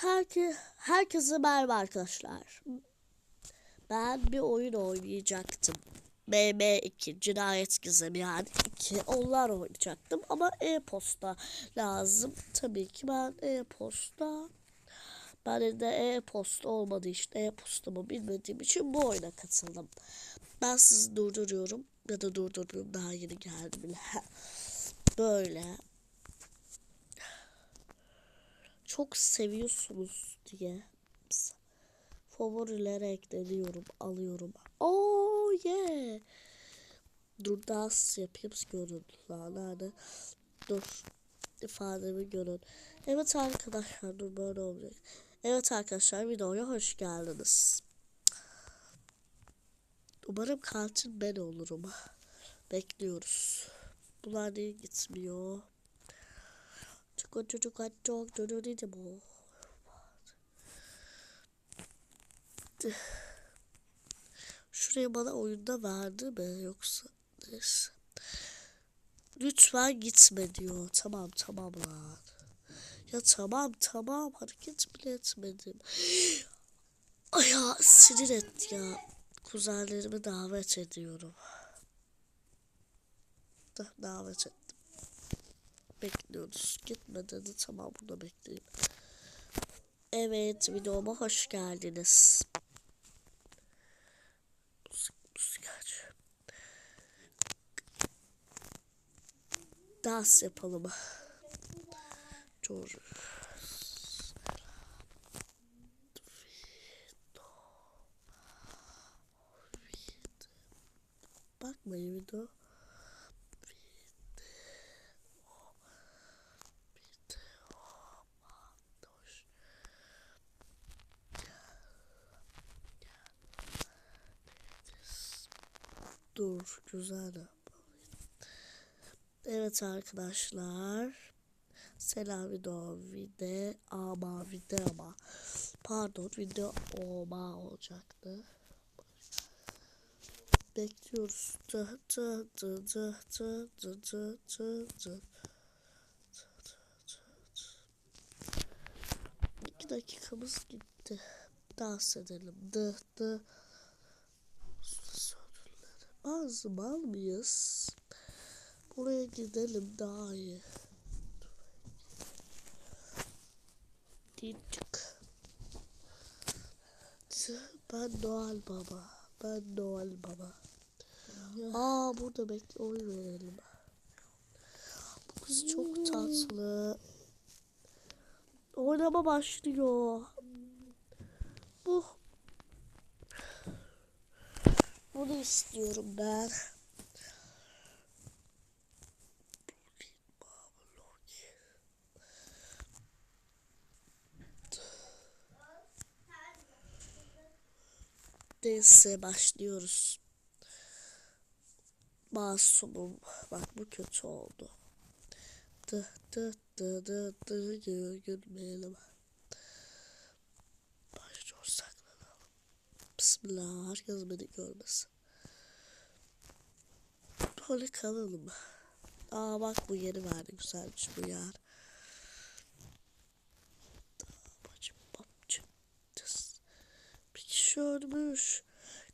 Herke, herkese merhaba arkadaşlar. Ben bir oyun oynayacaktım. MM2 Cinayet Gizemi yani 2 onlar oynayacaktım ama e-posta lazım. Tabii ki ben e-posta ben de e-posta olmadı işte e-postamı bilmediğim için bu oyuna katıldım. Ben sizi durduruyorum ya da durduruyorum daha yeni geldi bile. Böyle çok seviyorsunuz diye favorilere ekleniyorum, alıyorum. Oh yeah. Dur dans yapayım görün. Lan hadi. Dur. ifademi görün. Evet arkadaşlar dur böyle olacak. Evet arkadaşlar videoya hoş geldiniz. Umarım katil ben olurum. Bekliyoruz. Bunlar niye gitmiyor? Çok çocuk çok çocuk bu. Şuraya bana oyunda verdi mi yoksa neyse. Lütfen gitme diyor. Tamam tamam lan. Ya tamam tamam hareket bile etmedim. Ay ya sinir et ya. Kuzenlerimi davet ediyorum. Da, davet ettim. Bekliyoruz. Gitme dedi. Tamam burada bekleyeyim. Evet videoma hoş geldiniz. Dans yapalım. George. Bakmayın video. Dur güzel Evet arkadaşlar. Selam video video ama video ama pardon video oma olacaktı. Bekliyoruz. Dı dı dı dı dı dı dı dı. İki dakikamız gitti. Dans edelim. Dı dı. Az mal mıyız? Buraya gidelim daha iyi. Gittik. Ben Noel Baba. Ben Noel Baba. Aa burada bekle oy verelim. Bu kız çok tatlı. Oynama başlıyor. Bu bunu istiyorum ben. Neyse başlıyoruz. Masumum. Bak bu kötü oldu. Dı dı dı dı dı gülmeyelim. Başlıyoruz saklanalım. Bismillah herkes beni görmesin. Böyle kalalım. Aa bak bu yeri verdi güzelmiş bu yer. Bacım babacım. Bir kişi ölmüş.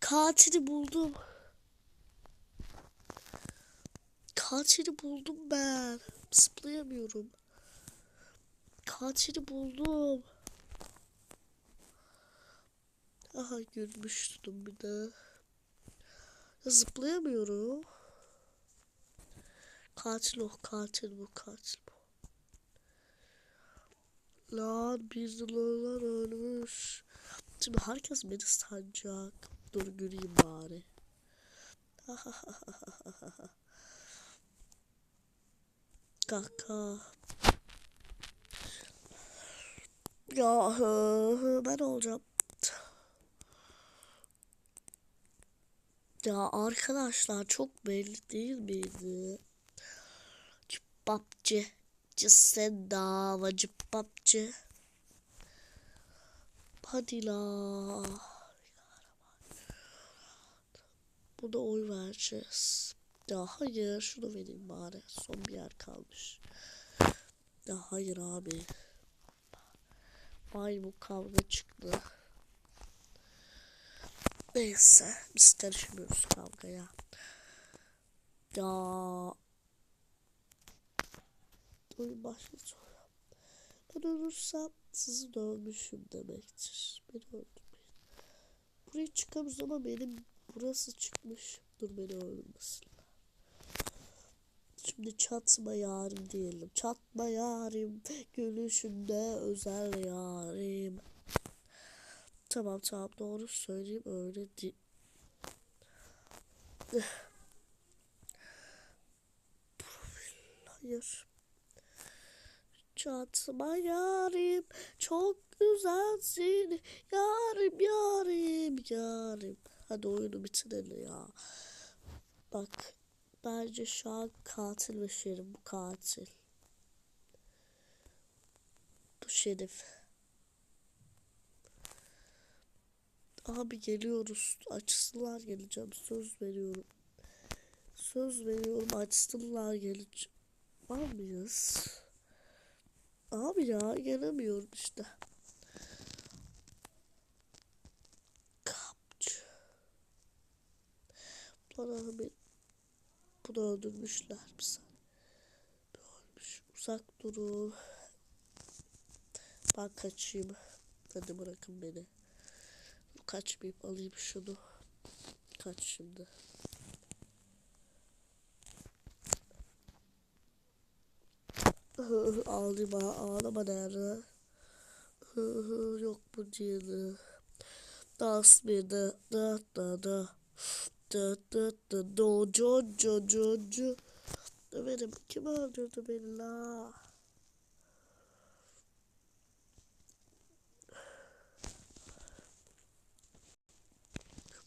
Katili buldum. Katili buldum ben. Zıplayamıyorum. Katili buldum. Aha gülmüştüm bir de. Ya zıplayamıyorum. Katil o katil bu katil bu. Lan bir dolar ölmüş. Şimdi herkes beni sanacak. Dur güleyim bari. Kaka. Ya ben olacağım. Ya arkadaşlar çok belli değil miydi? Cıppapçı. Cıssen dava cıppapçı. Hadi la. Buna oy vereceğiz. Ya hayır şunu vereyim bari. Son bir yer kalmış. Ya hayır abi. Ay bu kavga çıktı. Neyse biz karışmıyoruz kavgaya. Ya. Oyun başlasın. Ben ölürsem sizi dövmüşüm demektir. Beni öldürmeyin. Buraya çıkamıyoruz ama benim burası çıkmış. Dur beni öldürmesin. Şimdi çatma yarim diyelim. Çatma yarim. Gülüşünde özel yarim. Tamam tamam doğru söyleyeyim öyle değil. Hayır. Çatma yarim çok güzelsin yarim yarim yarim. Hadi oyunu bitirelim ya. Bak bence şu an katil ve şerif bu katil. Bu şerif. Abi geliyoruz. Açsınlar geleceğim. Söz veriyorum. Söz veriyorum açsınlar geleceğim. Var mıyız? Abi ya gelemiyorum işte. Kapçı. Bana bir bunu öldürmüşler bir saniye. Ölmüş. Uzak durun. Ben kaçayım. Hadi bırakın beni. Kaçmayayım alayım şunu. Kaç şimdi. Ağlama ağlama nerede? Yok bu değil. Das bir de da da da. Da da da do co co co co. Benim kim öldürdü beni la?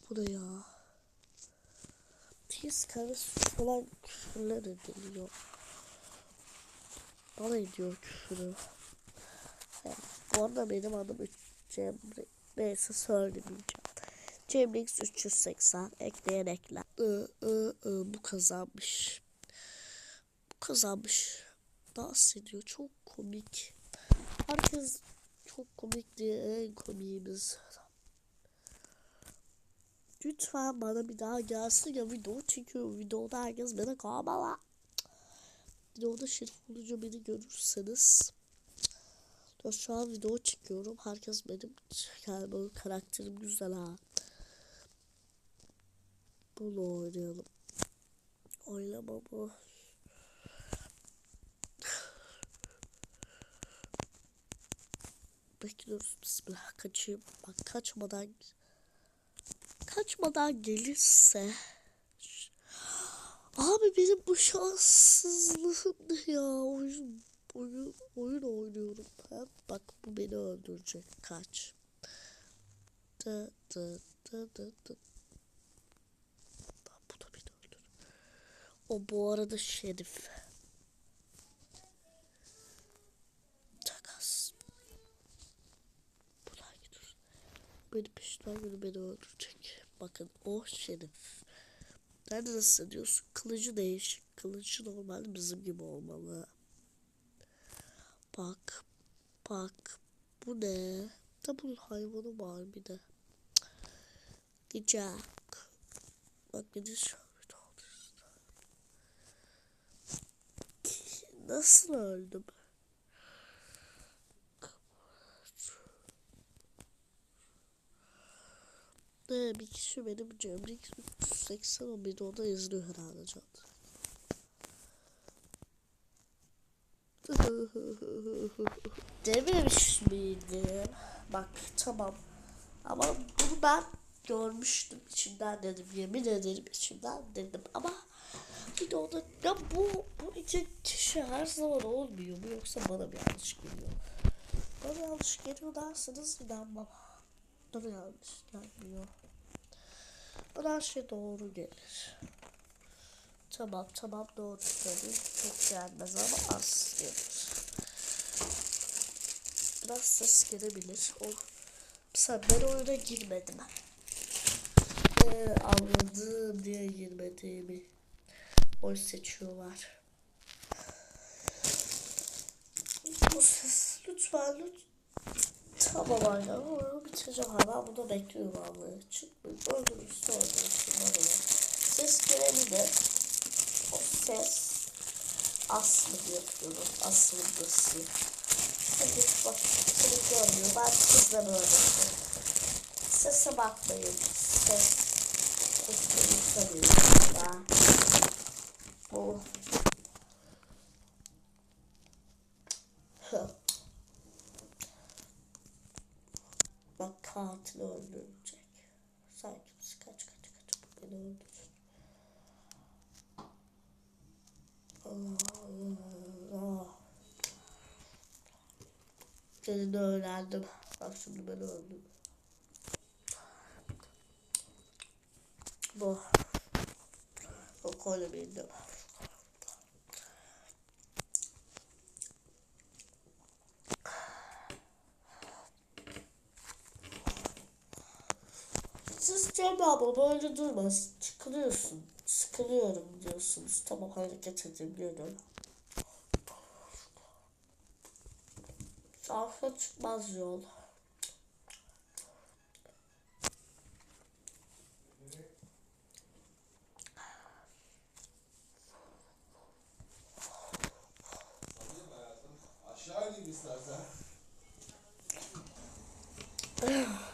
Bu da ya. Tiz karısı falan küfürler ediliyor. Bana ediyor küfürü. Evet, bu arada benim adım 3 Cemre. Neyse söylemeyeceğim. Cemrix 380 ekleyen ekler. Iı, ıı, ıı, bu kazanmış. Bu kazanmış. Dans ediyor. Çok komik. Herkes çok komik diye en komiğimiz. Lütfen bana bir daha gelsin ya video çekiyor. Videoda herkes bana kamala. Videoda şerif olunca beni görürseniz. Ya şu an video çekiyorum. Herkes benim yani böyle karakterim güzel ha. Bunu oynayalım. Oynama bu. Bekliyoruz bismillah kaçayım. Bak kaçmadan kaçmadan gelirse Abi benim bu şanssızlığım ya oyun oyun oyun oynuyorum ben. Bak bu beni öldürecek kaç. Da da da da da. Lan Bu da beni öldür. O bu arada şerif. Takas. Buradan gidiyoruz. Beni peşinden beni öldürecek. Bakın o şerif. Nerede nasıl ediyorsun? Kılıcı değişik. Kılıcı normal bizim gibi olmalı. Bak. Bak. Bu ne? Da bunun hayvanı var bir de. Gıcak. Bak işte. Nasıl öldüm? Ne bir kişi benim cömrik 380 bir de o da izliyor herhalde can. Dememiş miydi? Bak tamam. Ama bunu ben görmüştüm içimden dedim. Yemin ederim içimden dedim. Ama bir de o da ya bu, bu iki kişi her zaman olmuyor mu yoksa bana mı yanlış geliyor? Bana yanlış geliyor derseniz inanmam. Yanlış gelmiyor. Bana her şey doğru gelir. Tamam tamam doğru söyleyeyim. Çok gelmez ama az gelir. Biraz ses gelebilir. O, mesela ben oyuna girmedim. Ee, anladım diye girmediğimi. Oy seçiyorlar. Bu ses lütfen lütfen. Tamam aynen onu bitireceğim hemen bunu bekliyorum ablayı. Çıkmayın öldürürse öldürürsün bana. Ses gelebilir. O ses Aslı yapıyorum. Aslındası. Hadi bak seni görmüyor. Ben kızla böyle. Sese bakmayın. Ses. Sesini yıkanıyorum. Ben. Bu. Hı. Bak katil öldürecek. Sakin kaç kaç kaç beni öldürsün. Allah Allah. Seni de öğrendim. Bak şimdi ben öldüm. Bu. O kolu bildim. Siz Cem abla böyle durmaz. Çıkılıyorsun. Sıkılıyorum diyorsunuz. Tamam hareket edin diyorum. Sarfa çıkmaz yol. Aşağı ineyim istersen.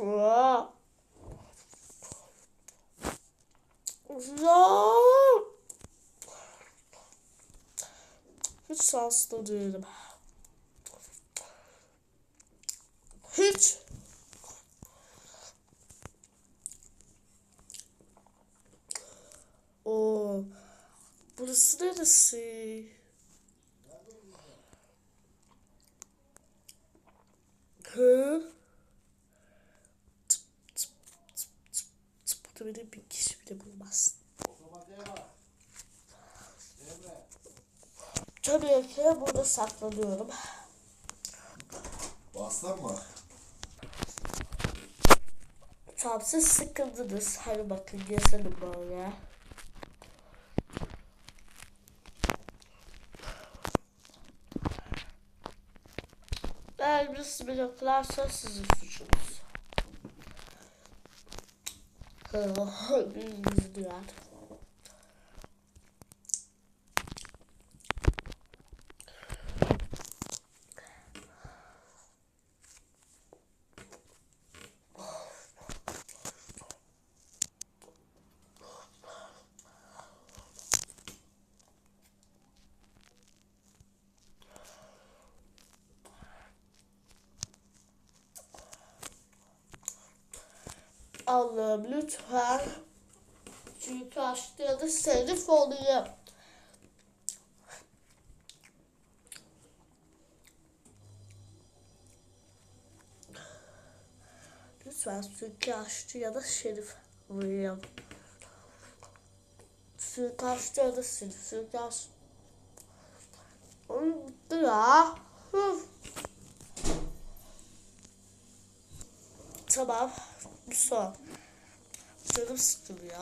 Ya. Ya. Hiç şanslı değilim. Hiç. Oo. Burası neresi? Hı? Burada beni bir kişi bile bulmaz. Tabii ki burada saklanıyorum. Bastın mı? Tamam siz sıkıldınız. Hadi bakın gezelim böyle. Birisi beni yakalarsa sizin suçunuz. 很名字对啊。Allah'ım lütfen. Çünkü açtı ya da serif oluyor. Lütfen suikastçı ya da şerif olayım. Suikastçı ya da şerif. Suikast. Oğlum bitti ya. Tamam. Son. Canım sıkılıyor.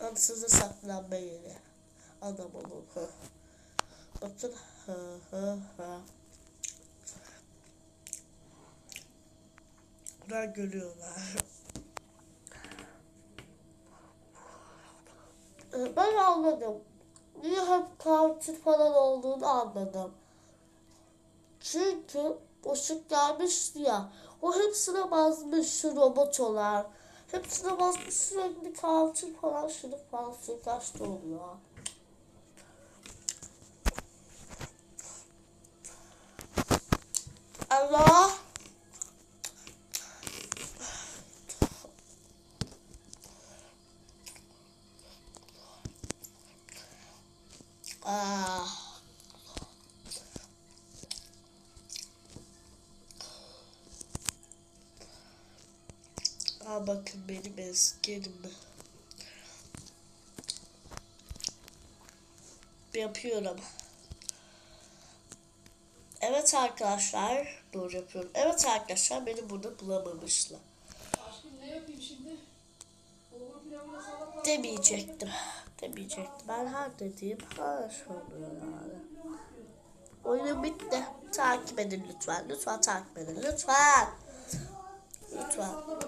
Ansızda saklanma yeri. Adam olun. Hı. Bakın. Hı hı hı. Buradan görüyorlar. Ben anladım. Niye hep katil falan olduğunu anladım. Çünkü ışık gelmişti ya. O hepsine basmış şu robotolar. Hepsine basmış sürekli katil falan şunu falan suikast oluyor. Allah. Ah. Aa bakın benim eskerim. Yapıyorum. Evet arkadaşlar. Doğru yapıyorum. Evet arkadaşlar beni burada bulamamışlar. Aşkım ne yapayım şimdi? Demeyecektim. Demeyecektim. Ben her dediğim her şey oluyor yani. Oyun bitti. Takip edin lütfen. Lütfen takip edin. Lütfen. Lütfen.